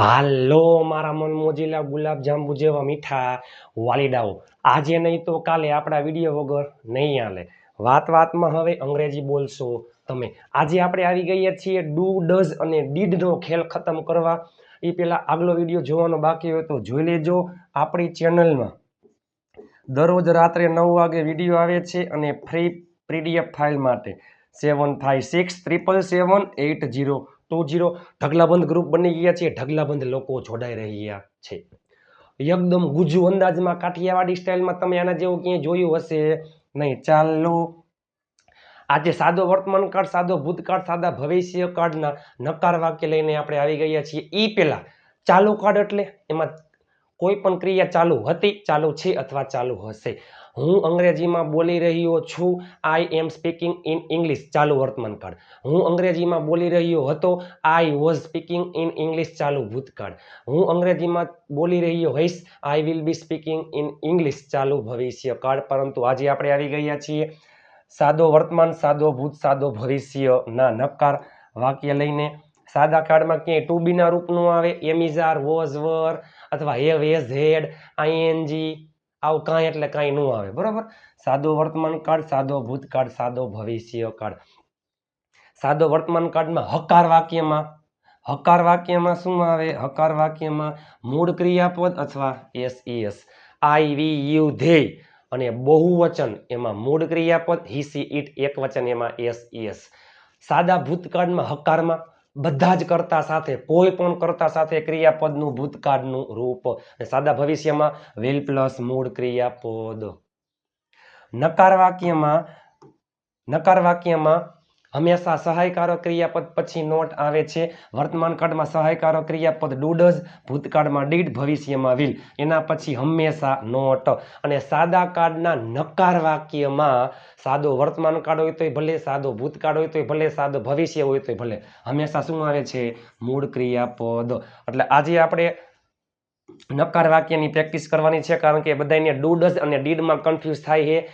હાલો, મારા મન મોજીલા ગુલાબજાંબુ જેવા મીઠા વાલીડાઓ. આજે નહીં તો કાલે આપણા વીડિયો વગર નહીં હાલે. વાત વાતમાં હવે અંગ્રેજી બોલશો તમે. આજે આપણે આવી ગયા છીએ ડુ, ડઝ અને ડીડનો ખેલ ખતમ કરવા. એ પહેલાં આગલો વીડિયો જોવાનો બાકી હોય તો જોઈ લેજો આપણી ચેનલમાં. દરરોજ રાત્રે નવ વાગે વીડિયો આવે છે અને ફ્રી પીડીએફ ફાઇલ માટે. Seven five six triple seven eight zero two zero ઢગલાબંધ group બની ગયા છે. ઢગલાબંધ લોકો જોડાઈ રહ્યા છે. એકદમ ગુજુ અંદાજમાં કાઠિયાવાડી સ્ટાઇલમાં તમે આના જેવું ક્યાંય જોયું હશે નહીં. ચાલો. આજે સાદો વર્તમાન કાળ, સાદો ભૂતકાળ, સાદા ભવિષ્ય કાળના નકાર વાક્ય લઈને આપણે આવી ગયા છીએ. એ પહેલાં ચાલુ કાળ એટલે એમાં કોઈ પણ ક્રિયા ચાલુ હતી, ચાલુ છે અથવા ચાલુ હશે. હું અંગ્રેજીમાં બોલી રહ્યો છું I am speaking in English ચાલુ વર્તમાન કાળ. હું અંગ્રેજીમાં બોલી રહ્યો હતો I was speaking in English ચાલુ ભૂતકાળ. હું અંગ્રેજીમાં બોલી રહ્યો હોઈશ I will be speaking in English ચાલુ ભવિષ્ય કાળ. પરંતુ આજે આપણે આવી ગયા છીએ. સાદો વર્તમાન, સાદો ભૂત, સાદો ભવિષ્યના નકાર વાક્ય લઈને સાદા કાળમાં ક્યાંય ટુ બીના રૂપનું આવે. એમિઝાર વોઝ વર અથવા હેવ હેઝ હેડ આઈએનજી આવું કાંઈ એટલે કાંઈ ન આવે, બરાબર? સાદો વર્તમાન કાળ, સાદો ભૂતકાળ, સાદો ભવિષ્ય કાળ. સાદો વર્તમાન કાળમાં હકાર વાક્યમાં હકાર વાક્યમાં શું આવે? હકાર વાક્યમાં મૂળ ક્રિયાપદ અથવા S S I we you they અને બહુવચન એમાં મૂળ ક્રિયાપદ હી સી ઇટ એક વચન એમાં એસ એસ સાદા ભૂતકાળમાં હકારમાં બધા જ કરતા સાથે, કોઈ પણ કરતા સાથે ક્રિયાપદનું ભૂતકાળનું રૂપ. સાદા ભવિષ્યમાં વિલ પ્લસ મૂળ ક્રિયાપદ. નકાર વાક્યમાં નકાર વાક્યમાં હંમેશા સહાયકારો ક્રિયાપદ પછી નોટ આવે છે. વર્તમાન કાળમાં સહાયકારો ક્રિયાપદ ડૂડઝ, ભૂતકાળમાં ડીડ, ભવિષ્યમાં વિલ. એના પછી હંમેશા નોટ. અને સાદા કાળના નકાર વાક્યમાં સાદો વર્તમાન કાળ હોય તોય ભલે, સાદો ભૂતકાળ હોય તોય ભલે, સાદો ભવિષ્ય હોય તોય ભલે. હંમેશા શું આવે છે? મૂળ ક્રિયાપદ. એટલે આજે આપણે નકાર વાક્યની પ્રેક્ટિસ કરવાની છે, કારણ કે બધાને ડુડઝ અને ડીડમાં કન્ફ્યુઝ થાય છે.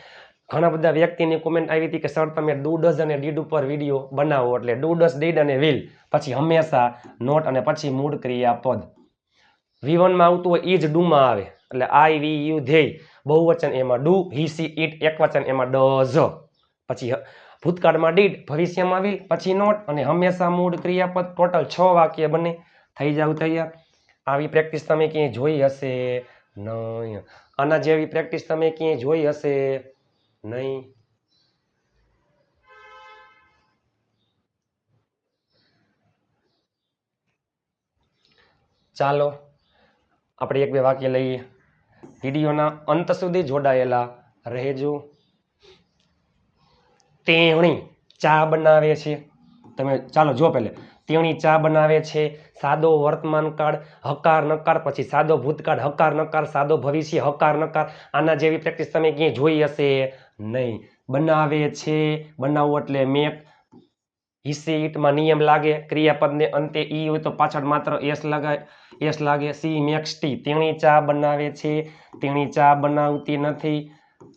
ઘણા બધા વ્યક્તિની કોમેન્ટ આવી હતી કે, સર, તમે ડુડઝ અને ડીડ ઉપર વીડિયો બનાવો એટલે ડુડઝ ડીડ અને વિલ. પછી હંમેશા નોટ અને પછી મૂળ ક્રિયાપદ વી વનમાં આવતું હોય ઈ જ ડુમાં આવે. એટલે આઈ વી યુ ધેય બહુવચન એમાં ડુ, હી, સી ઇટ એક વચન એમાં ડઝ. પછી ભૂતકાળમાં ડીડ ભવિષ્યમાં વિલ. પછી નોટ અને હંમેશા મૂળ ક્રિયાપદ. ટોટલ છ વાક્ય બને. થઈ જાવ તૈયાર. આવી પ્રેક્ટિસ તમે ક્યાંય જોઈ હશે? નહીં આના જેવી પ્રેક્ટિસ તમે ક્યાંય જોઈ હશે? નહીં. ચાલો, આપણે એક બે વાક્ય લઈએ. વિડીયોના અંત સુધી જોડાયેલા રહેજો. તેણી ચા બનાવે છે. તમે ચાલો જો પહેલે. તેણી ચા બનાવે છે. સાદો વર્તમાન કાળ, હકાર, નકાર, પછી સાદો ભૂતકાળ, હકાર, નકાર, સાદો ભવિષ્ય, હકાર, નકાર. આના જેવી પ્રેક્ટિસ તમે ક્યાંય જોઈ હશે. નહીં. બનાવે છે બનાવવું એટલે મેક હિસ્સી ઈટમાં નિયમ લાગે, ક્રિયાપદને અંતે ઈ હોય તો પાછળ માત્ર એસ લગાય એસ લાગે સી મેક્સ ટી. તેણી ચા બનાવે છે, તેણી ચા બનાવતી નથી.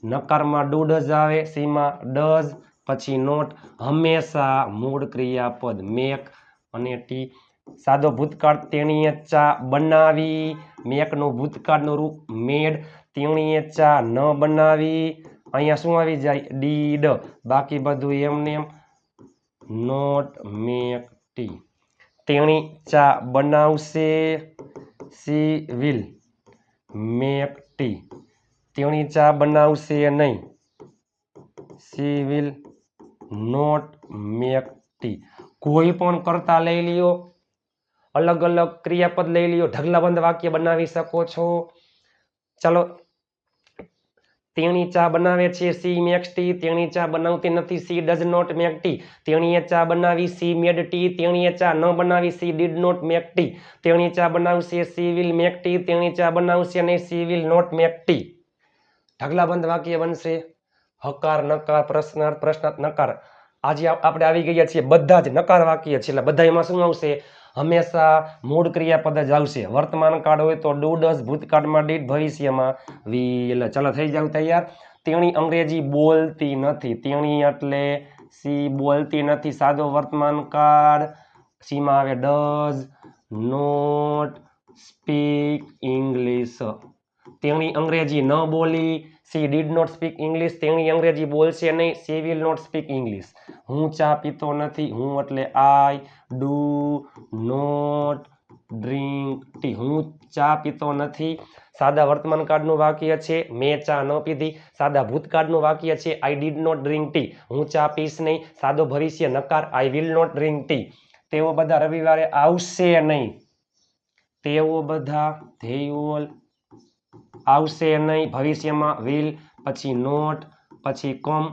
નકારમાં ડોડઝ આવે, સીમાં ડઝ, પછી નોટ. હંમેશા મૂળ ક્રિયાપદ મેક અને ટી. સાદો ભૂતકાળ તેણીએ ચા બનાવી, મેકનું ભૂતકાળનું રૂપ મેડ. તેણીએ ચા ન બનાવી અહીંયા શું આવી જાય? ડીડ બાકી બધું એમને એમ. નોટ મેક ટી તેણી ચા બનાવશે. સી વિલ મેક ટી તેણી ચા બનાવશે નહીં. She will not make tea કોઈ પણ કરતા લઈ લ્યો. અલગ અલગ ક્રિયાપદ લઈ લ્યો. ઢગલાબંધ વાક્ય બનાવી શકો છો. ચાલો તેણી ચા બનાવે છે, સી મેક્સ ટી, તેણી ચા બનાવતી નથી, she does not make tea. તેણીએ ચા બનાવી, સી મેડ ટી, તેણીએ ચા ન બનાવી, she did not make tea. તેણી ચા બનાવશે, સી વિલ મેક ટી. તેણી ચા બનાવશે નહીં, she will not make tea. ઢગલાબંધ વાક્ય બનશે. હકાર, નકાર, પ્રશ્નાર્થ પ્રશ્નાર્થ, નકાર. આજે આપણે આવી ગયા છીએ, બધા જ નકાર વાક્ય છે, એટલે બધા એમાં શું આવશે? હંમેશા મૂળ ક્રિયાપદ જ આવશે વર્તમાન કાળ હોય તો ડુ ભૂતકાળમાં ડીડ ભવિષ્યમાં વીલ. ચાલો, થઈ જાવ તૈયાર. તેણી અંગ્રેજી બોલતી નથી. તેણી એટલે સી, બોલતી નથી. સાદો વર્તમાન કાળ. સીમાં આવે ડઝ નોટ સ્પીક ઇંગ્લિશ તેણી અંગ્રેજી ન બોલી she did not speak English તેણી અંગ્રેજી બોલશે નહીં she will not speak English હું ચા પીતો નથી, હું એટલે I do not drink tea હું ચા પીતો નથી. સાદા વર્તમાન કાળનું વાક્ય છે, મેં ચા ન પીધી. સાદા ભૂતકાળનું વાક્ય છે I did not drink tea હું ચા પીશ નહીં. સાદો ભવિષ્ય નકાર I will not drink tea તેઓ બધા રવિવારે આવશે નહીં. તેઓ બધા all આવશે નહીં. ભવિષ્યમાં વિલ, પછી નોટ, પછી કોમ.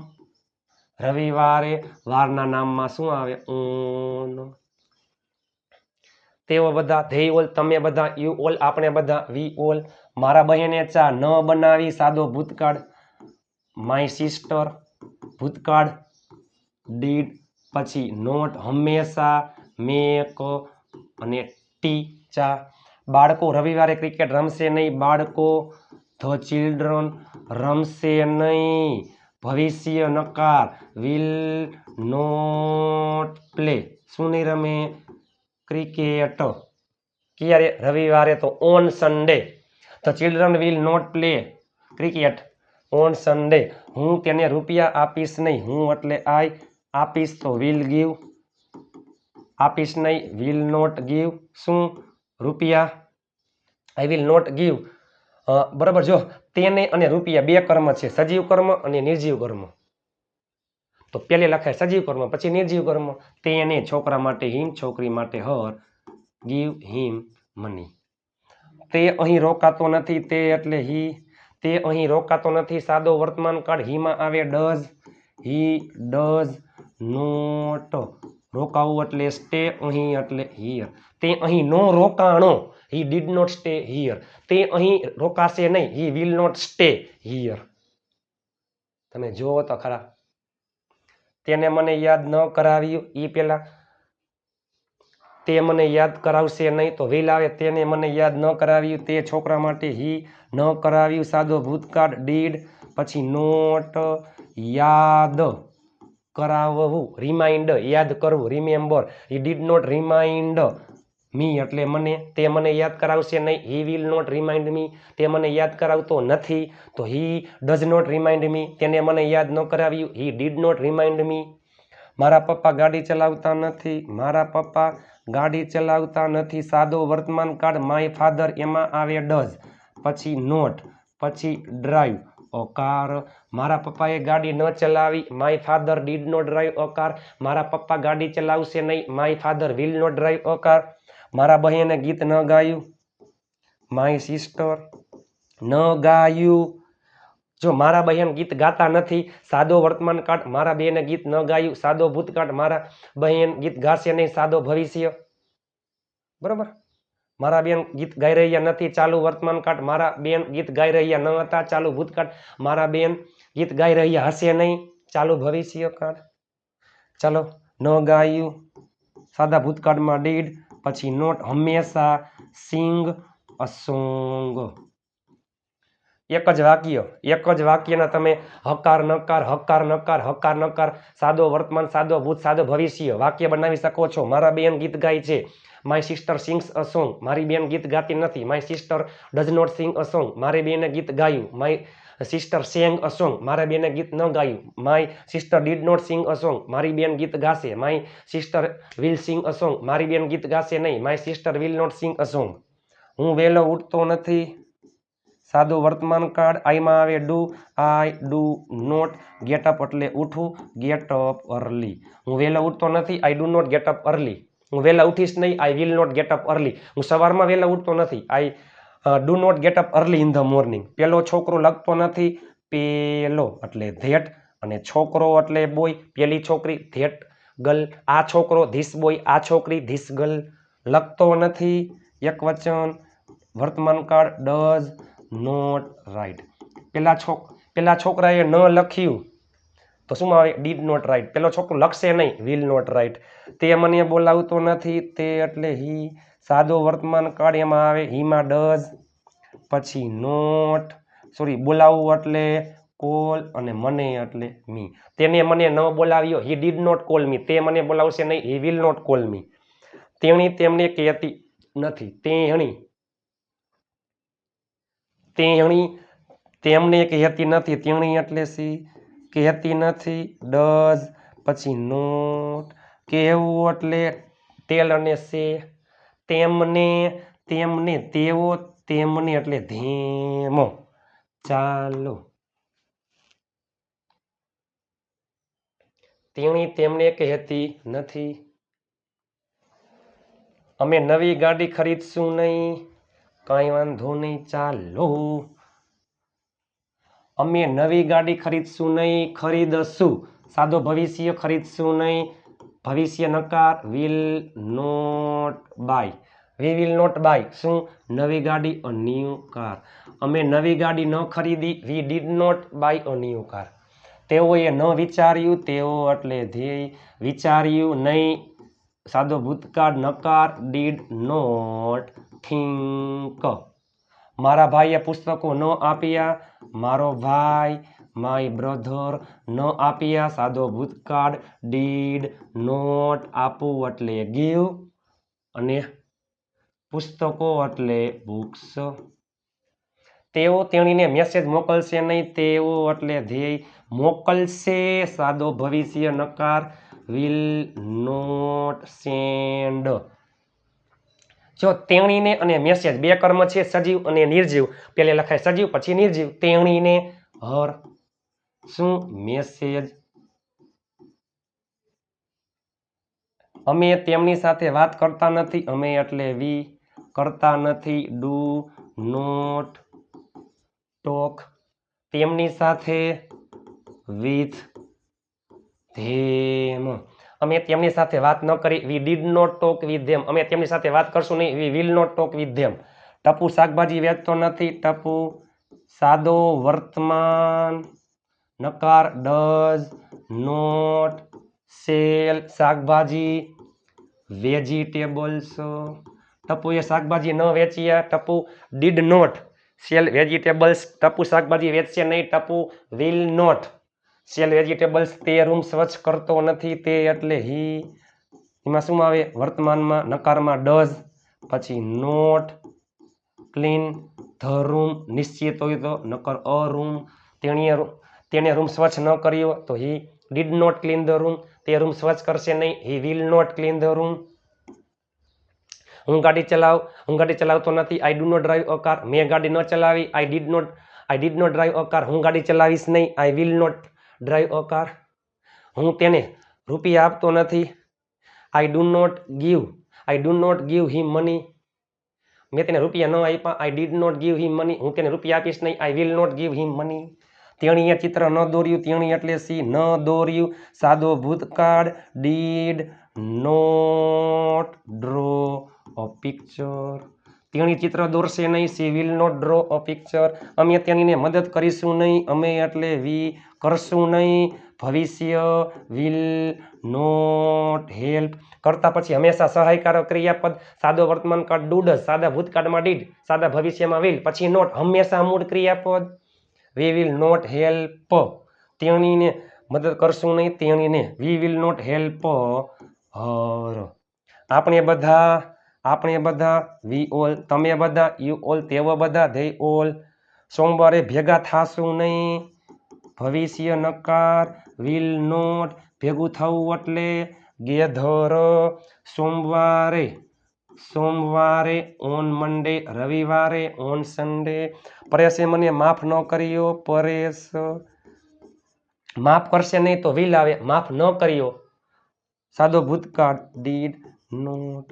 રવિવારે વારના નામમાં શું આવે? ઓન તેઓ બધા they ઓલ, તમે બધા, યુ ઓલ, આપણે બધા, વી ઓલ, મારા બહેને ચા ન બનાવી, સાદો ભૂતકાળ. માય સિસ્ટર, ભૂતકાળ. ડીડ, પછી નોટ, હંમેશા મેક અને ટી ચા. બાળકો, રવિવારે ક્રિકેટ રમશે નહીં. બાળકો ધ ચિલ્ડ્રન રમશે નહીં ભવિષ્ય નકાર વિલ નોટ પ્લે શું નહીં રમે ક્રિકેટ ક્યારે રવિવારે તો on Sunday the children will not play cricket on Sunday હું તેને રૂપિયા આપીશ નહીં હું એટલે આઈ આપીશ તો વિલ ગીવ આપીશ નહીં વિલ નોટ ગીવ શું રૂપિયા આઈ વિલ નોટ ગીવ બરાબર જો, તેને અને રૂપિયા બે કર્મ છે, સજીવ કર્મ અને નિર્જીવ કર્મ. તો પેલે લખાય સજીવ કર્મ, પછી નિર્જીવ કર્મ. તેને છોકરા માટે હિમ, છોકરી માટે હર, ગીવ, હિમ, મની. તે અહીં રોકાતો નથી તે એટલે હી, તે અહીં રોકાતો નથી. સાદો વર્તમાન કાળ હીમાં આવે ડઝ, હી ડઝ નોટ. રોકાવું એટલે સ્ટે અહીં એટલે હિયર તે અહીં નો રોકાણો he did not stay here તે અહીં રોકાશે નહીં he will not stay here તમે જુઓ તો ખરા. તેને મને યાદ ન કરાવ્યું એ પેલા. તે મને યાદ કરાવશે નહીં તો વિલ આવે. તેને મને યાદ ન કરાવ્યું તે છોકરા માટે હી ન કરાવ્યું. સાદો ભૂતકાળ ડીડ પછી નોટ યાદ. કરાવવું રિમાઇન્ડ યાદ કરવું remember he did not remind me એટલે મને, તે મને યાદ કરાવશે નહીં he will not remind me તે મને યાદ કરાવતો નથી, તો he does not remind me તેને મને યાદ ન કરાવ્યું he did not remind me મારા પપ્પા ગાડી ચલાવતા નથી, મારા પપ્પા ગાડી ચલાવતા નથી, સાદો વર્તમાન કાળ માય ફાધર એમાં આવે ડઝ પછી નોટ પછી ડ્રાઈવ અ કાર મારા પપ્પાએ ગાડી ન ચલાવી. My father did no drive a car મારા પપ્પા ગાડી ચલાવશે નહીં. My father will no drive a car મારા બહેને ગીત ન ગાયું. માય સિસ્ટર ન ગાયું. જો મારા બહેન ગીત ગાતા નથી, સાદો વર્તમાન કાળ મારા બેને ગીત ન ગાયું. સાદો ભૂતકાળ મારા બહેન ગીત ગાશે નહીં. સાદો ભવિષ્ય. બરોબર? મારા બેન ગીત ગાઈ રહ્યા નથી, ચાલુ વર્તમાન કાળ મારા બેન ગીત ગાઈ રહ્યા ન હતા, ચાલુ ભૂતકાળ મારા બેન ગીત ગાઈ રહ્યા હશે નહીં, ચાલુ ભવિષ્ય કાળ. ચાલો, ન ગાયું. સાદા ભૂતકાળમાં ડીડ પછી નોટ હંમેશા સિંગ અ એક જ વાક્ય, એક જ વાક્યના તમે હકાર, નકાર હકાર નકાર હકાર, નકાર, સાદો વર્તમાન, સાદો ભૂત, સાદો ભવિષ્ય વાક્ય બનાવી શકો છો. મારા બેન ગીત ગાય છે. My sister sings a song મારી બેન ગીત ગાતી નથી. My sister does not sing a song મારી બેને ગીત ગાયું. My sister sang a song મારા બેને ગીત ન ગાયું. My sister did not sing a song મારી બેન ગીત ગાશે. My sister will sing a song મારી બેન ગીત ગાશે નહીં. My sister will not sing a song હું વહેલો ઉઠતો નથી. સાદો વર્તમાન કાળ આઈમાં આવે do, I, do not get up એટલે ઉઠું ગેટ અપ અર્લી. હું વહેલા ઉઠતો નથી, I do not get up early. હું વહેલા ઉઠીશ નહીં, I will not get up early. હું સવારમાં વહેલા ઉઠતો નથી, I do not get up early in the morning. પેલો છોકરો લખતો નથી, પેલો એટલે ધેટ અને છોકરો એટલે બોય. પેલી છોકરી ધેટ ગર્લ આ છોકરો ધીસ બોય, આ છોકરી ધીસ ગર્લ લખતો નથી, એક વચન. વર્તમાન કાળ ડઝ નોટ રાઇટ પેલા છોક, પેલા છોકરાએ ન લખ્યું, તો શું આવે? ડીડ નોટ રાઇટ પેલો છોકરો લખશે નહીં વિલ નોટ રાઇટ તે મને બોલાવતો નથી, તે એટલે હી સાદો વર્તમાન કાળ એમાં આવે, હીમાં ડઝ પછી નોટ સોરી બોલાવવું એટલે કોલ અને મને એટલે મી તેને મને ન બોલાવ્યો he did not call me તે મને બોલાવશે નહીં he will not call me તેણી તેમને કહેતી નથી. તેણી તેણી તેમને કહેતી નથી. તેણી એટલે સી કહેતી નથી. ડઝ. પછી નોટ. કહેવું એટલે ટેલ અને સે તેમને તેમને, તેઓ, તેમને એટલે ધીમો. ચાલો. તેણી તેમને કહેતી નથી. અમે નવી ગાડી ખરીદશું નહીં. કાંઈ વાંધો નહીં, ચાલો. અમે નવી ગાડી ખરીદશું નહીં, ખરીદશું. સાદો ભવિષ્ય ખરીદશું નહીં. ભવિષ્ય નકાર will not buy we will not buy શું? નવી ગાડી અ ન્યૂ કાર અમે નવી ગાડી ન ખરીદી. We did not buy a new car તેઓએ ન વિચાર્યું, તેઓ એટલે ધ્યેય વિચાર્યું નહીં. સાદો ભૂતકાળ, નકાર ડીડ નોટ થિંક મારા ભાઈએ પુસ્તકો ન આપ્યા, મારો ભાઈ માય બ્રધર ન આપ્યા, સાદો ભૂતકાળ ડીડ નોટ આપવું એટલે ગીવ અને પુસ્તકો એટલે બુક્સ તેઓ તેણીને મેસેજ મોકલશે નહીં, તેઓ એટલે ધ્યેય મોકલશે, સાદો ભવિષ્ય નકાર વિલ નોટ સેન્ડ જો તેણીને અને મેસેજ બે કર્મ છે, સજીવ અને નિર્જીવ. પેલે લખાય સજીવ, પછી નિર્જીવ. તેણીને હર શું? મેસેજ. અમે તેમની સાથે વાત કરતા નથી, અમે એટલે વી કરતા નથી. Do not talk. તેમની સાથે વિથ ધેમ. અમે તેમની સાથે વાત ન કરી. We did not talk with them અમે તેમની સાથે વાત કરશું નહીં. We will not talk with them Tapu શાકભાજી વેચતો નથી. ટપુ સાદો વર્તમાન નકાર ડઝ નોટ સેલ શાકભાજી વેજીટેબલ્સ ટપુએ શાકભાજી ન વેચ્યા Tapu did not sell vegetables Tapu શાકભાજી વેચશે નહીં. Tapu will not sell vegetables તે રૂમ સ્વચ્છ કરતો નથી તે એટલે હી, એમાં શું આવે? વર્તમાનમાં નકારમાં ડઝ, પછી નોટ ક્લીન ધ રૂમ નિશ્ચિત હોય તો નકર અ રૂમ તેણીએ તેણે રૂમ સ્વચ્છ ન કર્યો તો he did not clean the room તે રૂમ સ્વચ્છ કરશે નહીં, he will not clean the room હું ગાડી ચલાવ, હું ગાડી ચલાવતો નથી I do not drive a car મેં ગાડી ન ચલાવી I did not I did not drive a car હું ગાડી ચલાવીશ નહીં I will not drive a car હું તેને રૂપિયા આપતો નથી. I do not give I do not give him money મેં તેને રૂપિયા ન આપ્યા. I did not give him money હું તેને રૂપિયા આપીશ નહીં. I will not give him money તેણીએ ચિત્ર ન દોર્યું. તેણી એટલે સી ન દોર્યું. સાદો ભૂતકાળ. Did not draw a picture તેણી ચિત્ર દોરશે નહીં she will not draw a picture અમે તેણીને મદદ કરીશું નહીં, અમે એટલે વી કરશું નહીં. ભવિષ્ય વિલ નોટ હેલ્પ કરતા પછી હંમેશા સહાયકારક ક્રિયાપદ, સાદો વર્તમાન કાળ ડુડ સાદા ભૂતકાળમાં ડીડ સાદા ભવિષ્યમાં વિલ પછી નોટ હંમેશા મૂળ ક્રિયાપદ. વી વિલ નોટ હેલ્પ તેણીને મદદ કરશું નહીં, તેણીને we will not help her. આપણે બધા આપણે બધા, વી ઓલ, તમે બધા યુ ઓલ, તેઓ બધા, ધે ઓલ, સોમવારે ભેગા થાશું નહીં. ભવિષ્ય નકાર વિલ નોટ ભેગું થવું એટલે ગેધર, સોમવારે સોમવારે ઓન મંડે રવિવારે ઓન સન્ડે પરેશે મને માફ ન કર્યો, પરેશ. માફ કરશે નહીં તો વિલ આવે, માફ ન કર્યો. સાદો ભૂતકાળ ડીડ નોટ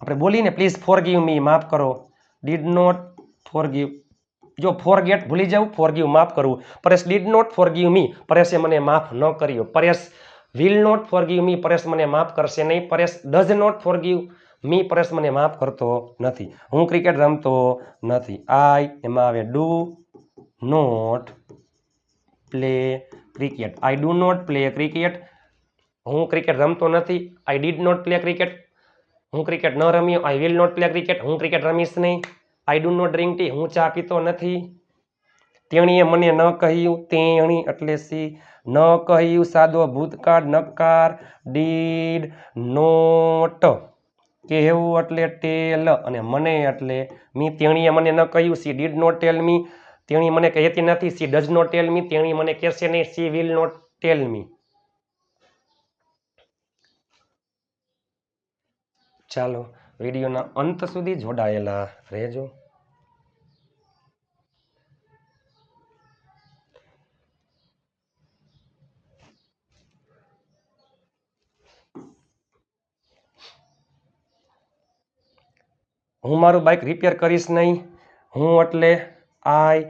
આપણે બોલીને પ્લીઝ ફોર મી માફ કરો. ડીડ નોટ ફોર જો ફોર ગેટ ભૂલી જવું ફોર માફ કરવું Paresh did not for me પરેશે મને માફ ન કર્યો. Paresh will not for me Paresh મને માફ કરશે નહીં. Paresh does not for me Paresh મને માફ કરતો નથી. હું ક્રિકેટ રમતો નથી. આઈ એમાં આવે do not play cricket I do not play cricket હું ક્રિકેટ રમતો નથી. I did not play cricket હું ક્રિકેટ ન રમ્યો I will not play cricket હું ક્રિકેટ રમીશ નહીં. I do not drink tea હું ચા પીતો નથી. તેણીએ મને ન કહ્યું. તેણી એટલે સી, ન કહ્યું. સાદો ભૂતકાળ નકાર ડીડ નોટ કહેવું એટલે ટેલ અને મને એટલે મી, તેણીએ મને ન કહ્યું. She did not tell me તેણી મને કહેતી નથી. She does not tell me તેણી મને કહેશે નહીં. She will not tell me ચાલો વિડીયોના અંત સુધી જોડાયેલા રહેજો. હું મારું બાઇક રિપેર કરીશ નહીં. હું એટલે આઈ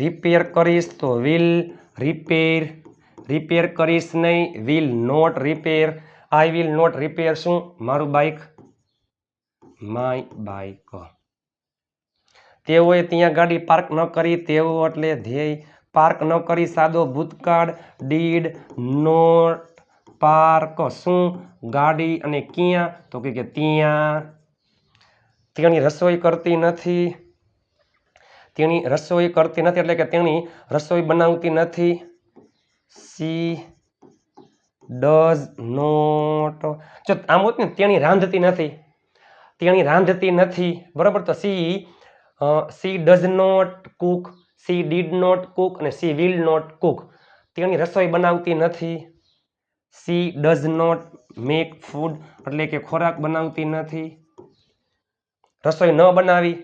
રિપેર કરીશ તો વિલ રિપેર રિપેર કરીશ નહીં, will not repair. I will not repair શું? મારું બાઇક માય બાઈક. તેઓએ ત્યાં ગાડી પાર્ક ન કરી, તેઓ એટલે ધ્યેય પાર્ક ન કરી. સાદો ભૂતકાળ, ડીડ નોટ પાર્ક. શું? ગાડી અને ક્યાં? તો કે ત્યાં. તેણી રસોઈ કરતી નથી. તેણી રસોઈ કરતી નથી એટલે કે તેણી રસોઈ બનાવતી નથી. She does not. જો આમ હોત ને, તેણી રાંધતી નથી. તેણી રાંધતી નથી. બરાબર? તો she she does not cook, she did not cook અને સી વિલ નોટ કુક. તેણી રસોઈ બનાવતી નથી. She does not make food એટલે કે ખોરાક બનાવતી નથી. રસોઈ ન બનાવી.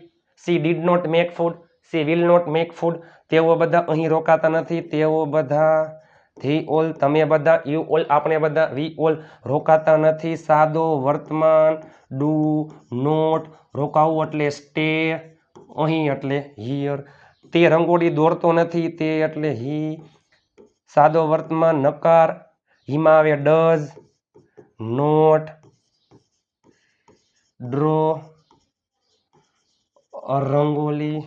She did not make food, she will not make food. તેઓ બધા અહીં રોકાતા નથી. તેઓ બધા ધી ઓલ તમે બધા, યુ ઓલ, આપણે બધા, વી ઓલ રોકાતા નથી. સાદો વર્તમાન, ડુ નોટ, રોકાવું એટલે સ્ટે, અહીં એટલે હિયર. તે રંગોળી દોરતો નથી, તે એટલે હી. સાદો વર્તમાન, નકાર, હિમાં આવે ડઝ, નોટ, ડ્રો રંગોલી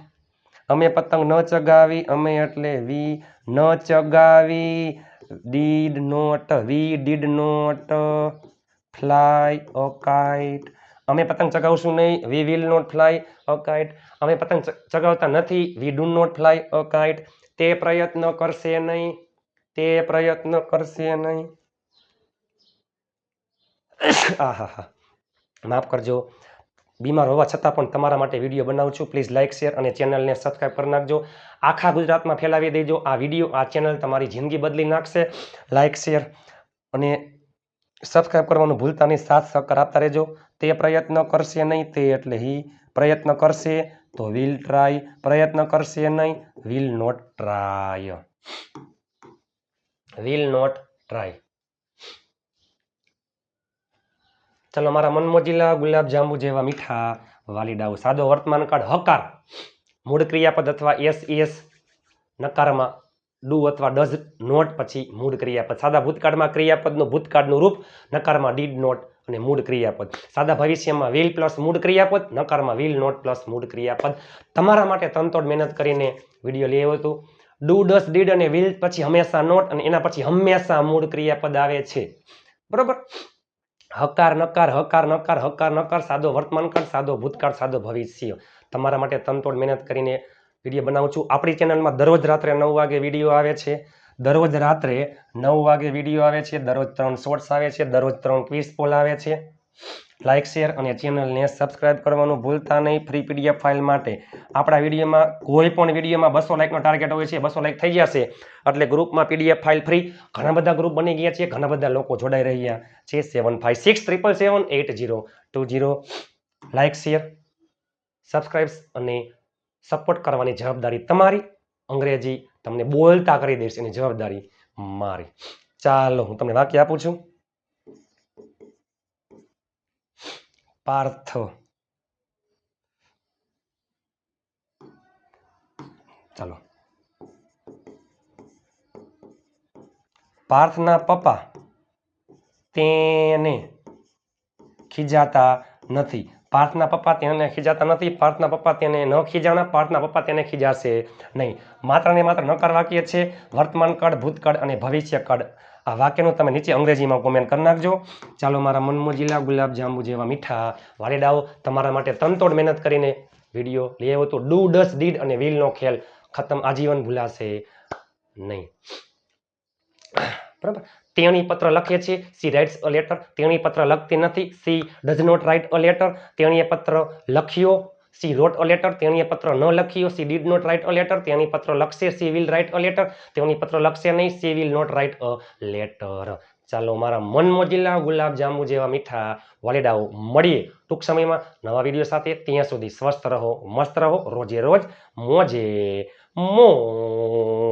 અમે પતંગ ન ચગાવી, અમે એટલે વી ન ચગાવી. Did not, we did not. Fly a kite અમે પતંગ ચગાવશું નહીં, we will not fly a kite અમે પતંગ ચગાવતા નથી, we do not fly a kite તે પ્રયત્ન કરશે નહીં, તે પ્રયત્ન કરશે નહીં. આહાહા. માફ કરજો. બીમાર હોવા છતાં પણ તમારા માટે વીડિયો બનાવું છું. પ્લીઝ લાઇક શેર અને ચેનલને સબસ્ક્રાઈબ કરી નાખજો. આખા ગુજરાતમાં ફેલાવી દેજો. આ વીડિયો, આ ચેનલ તમારી જિંદગી બદલી નાખશે. લાઇક શેર અને સબસ્ક્રાઈબ કરવાનું ભૂલતા નહીં. સાથ સહકાર આપતા રહેજો. તે પ્રયત્ન કરશે નહીં, તે એટલે હી પ્રયત્ન કરશે તો વિલ ટ્રાય પ્રયત્ન કરશે નહીં will not try will not try ચલો મારા મનમોજીલા ગુલાબ જાંબુ જેવા મીઠા, વાલીડાઓ, સાદો વર્તમાન કાળ હકાર, મૂળ ક્રિયાપદ અથવા એસ એસ નકારમાં ડુ અથવા ડઝ નોટ, પછી મૂળ ક્રિયાપદ. સાદા ભૂતકાળમાં ક્રિયાપદનું ભૂતકાળનું રૂપ, નકારમાં ડીડ નોટ અને મૂળ ક્રિયાપદ. સાદા ભવિષ્યમાં વિલ પ્લસ મૂળ ક્રિયાપદ, નકારમાં વિલ નોટ પ્લસ મૂળ ક્રિયાપદ. તમારા માટે તનતોડ મહેનત કરીને વીડિયો લેવો હતું ડુ ડસ ડીડ અને વિલ પછી હંમેશા નોટ અને એના પછી હંમેશા મૂળ ક્રિયાપદ આવે છે. બરોબર? હકાર, નકાર હકાર નકાર હકાર, નકાર, સાદો વર્તમાન કાળ, સાદો ભૂતકાળ, સાદો ભવિષ્ય. તમારા માટે તનતોડ મહેનત કરીને વીડિયો બનાવું છું. આપણી ચેનલમાં દરરોજ રાત્રે નવ વાગે વીડિયો આવે છે. દરરોજ રાત્રે નવ વાગે વીડિયો આવે છે. દરરોજ ત્રણ શોર્ટ્સ આવે છે. દરરોજ ત્રણ ક્વિઝ પોલ આવે છે. લાઇક શેર અને ચેનલને સબસ્ક્રાઇબ કરવાનું ભૂલતા નહીં. ફ્રી પીડીએફ ફાઇલ માટે. આપણા વિડીયોમાં કોઈ પણ વિડીયોમાં બસો લાઇકનો ટાર્ગેટ હોય છે, બસો લાઇક થઈ જશે એટલે ગ્રુપમાં પીડીએફ ફાઇલ ફ્રી ઘણા બધા ગ્રુપ બની ગયા છે, ઘણા બધા લોકો જોડાઈ રહ્યા છે. Seven five six triple seven eight zero two zero like share subscribe અને સપોર્ટ કરવાની જવાબદારી તમારી. અંગ્રેજી તમને બોલતા કરી દઈશ એની જવાબદારી મારી. ચાલો, હું તમને વાક્ય આપું છું. પાર્થ. ચાલો. પાર્થના પપ્પા તેને ખીજાતા નથી. પાર્થના પપ્પા તેને ખીજાતા નથી. પાર્થના પપ્પા તેને ન ખીજાણા પાર્થના પપ્પા તેને ખીજાશે નહીં. માત્ર ને માત્ર નકાર વાક્ય છે. વર્તમાન કળ, ભૂતકળ અને ભવિષ્ય કાળ આ વાક્યનું તમે નીચે અંગ્રેજીમાં કોમેન્ટ કરી નાખજો. ચાલો મારા મનમોજીલા ગુલાબજાંબુ જેવા મીઠા વાલીડાઓ તમારા માટે તનતોડ મહેનત કરીને વીડિયો લઈ આવ્યો તો ડુ, ડસ ડીડ અને વીલનો ખેલ ખતમ. આજીવન ભૂલાશે નહીં. બરાબર? તેણી પત્ર લખે છે. સી રાઇટ્સ અ લેટર તેણી પત્ર લખતી નથી. She does not write a letter તેણીએ પત્ર લખ્યો. સી રોટ અ લેટર તેણીએ પત્ર ન લખ્યો. She did not write a letter તેણી પત્ર લખશે. She will write a letter તેણી પત્ર લખશે નહીં. She will not write a letter ચાલો, મારા મનમોજીલા ગુલાબજાંબુ જેવા મીઠા વાલેડાઓ મળીએ ટૂંક સમયમાં. નવા વીડિયો સાથે ત્યાં સુધી સ્વસ્થ રહો, મસ્ત રહો, રોજે રોજ મોજે મોજ.